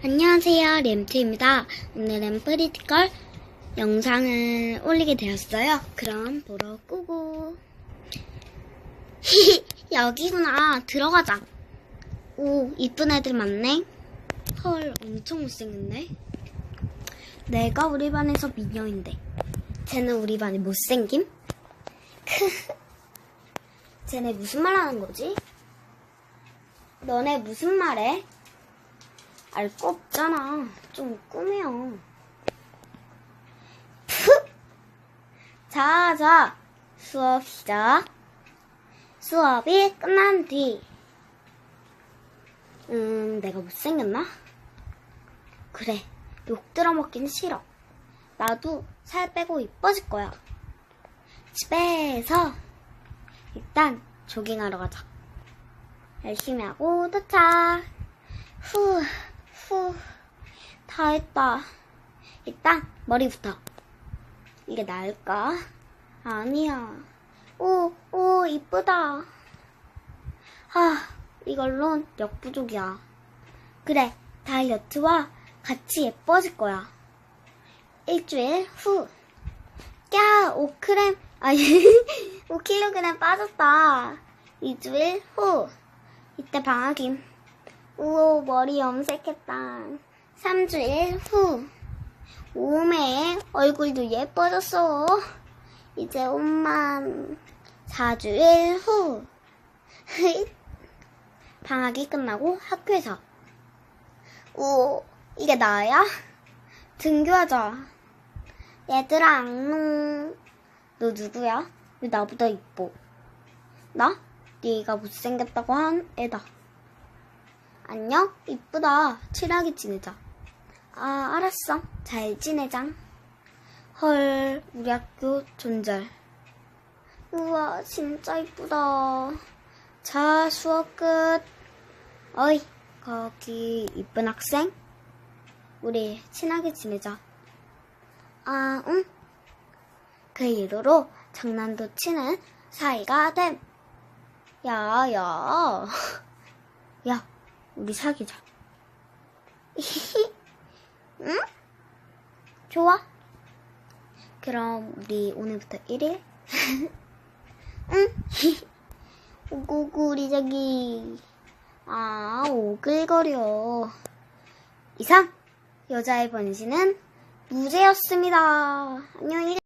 안녕하세요, 램트입니다. 오늘은 프리티컬 영상을 올리게 되었어요. 그럼 보러 끄고. 여기구나. 들어가자. 오, 이쁜 애들 많네. 헐, 엄청 못생겼네. 내가 우리 반에서 미녀인데. 쟤는 우리 반에 못생김? 크. 쟤네 무슨 말 하는 거지? 너네 무슨 말해? 알 거 없잖아. 좀 꾸며. 푸! 자, 자. 수업 시작. 수업이 끝난 뒤. 음, 내가 못생겼나? 그래. 욕 들어먹긴 싫어. 나도 살 빼고 이뻐질 거야. 집에서 일단 조깅하러 가자. 열심히 하고 도착. 후, 후, 다 했다. 일단 머리부터. 이게 나을까? 아니야. 오, 오, 이쁘다. 아, 이걸론 역부족이야. 그래, 다이어트와 같이 예뻐질 거야. 일주일 후. 야, 5크램, 아니, 5kg 빠졌다. 2주일 후. 이때 방학임. 우오, 머리 염색했다. 3주일 후. 오메, 얼굴도 예뻐졌어. 이제 옷만. 4주일 후. 방학이 끝나고 학교에서. 오, 이게 나야? 등교하자. 얘들아, 안녕. 너 누구야? 왜 나보다 이뻐? 나? 네가 못생겼다고 한 애다. 안녕? 이쁘다. 친하게 지내자. 아, 알았어. 잘 지내자. 헐, 우리 학교 존잘. 우와, 진짜 이쁘다. 자, 수업 끝. 어이, 거기 이쁜 학생? 우리 친하게 지내자. 아, 응. 그 이후로 장난도 치는 사이가 됨. 야, 야. 야, 우리 사귀자. 응? 좋아. 그럼 우리 오늘부터 1일? 응? 오구구 우리 저기. 아, 오글거려. 이상, 여자의 번신은 무죄였습니다. 안녕히 계세요.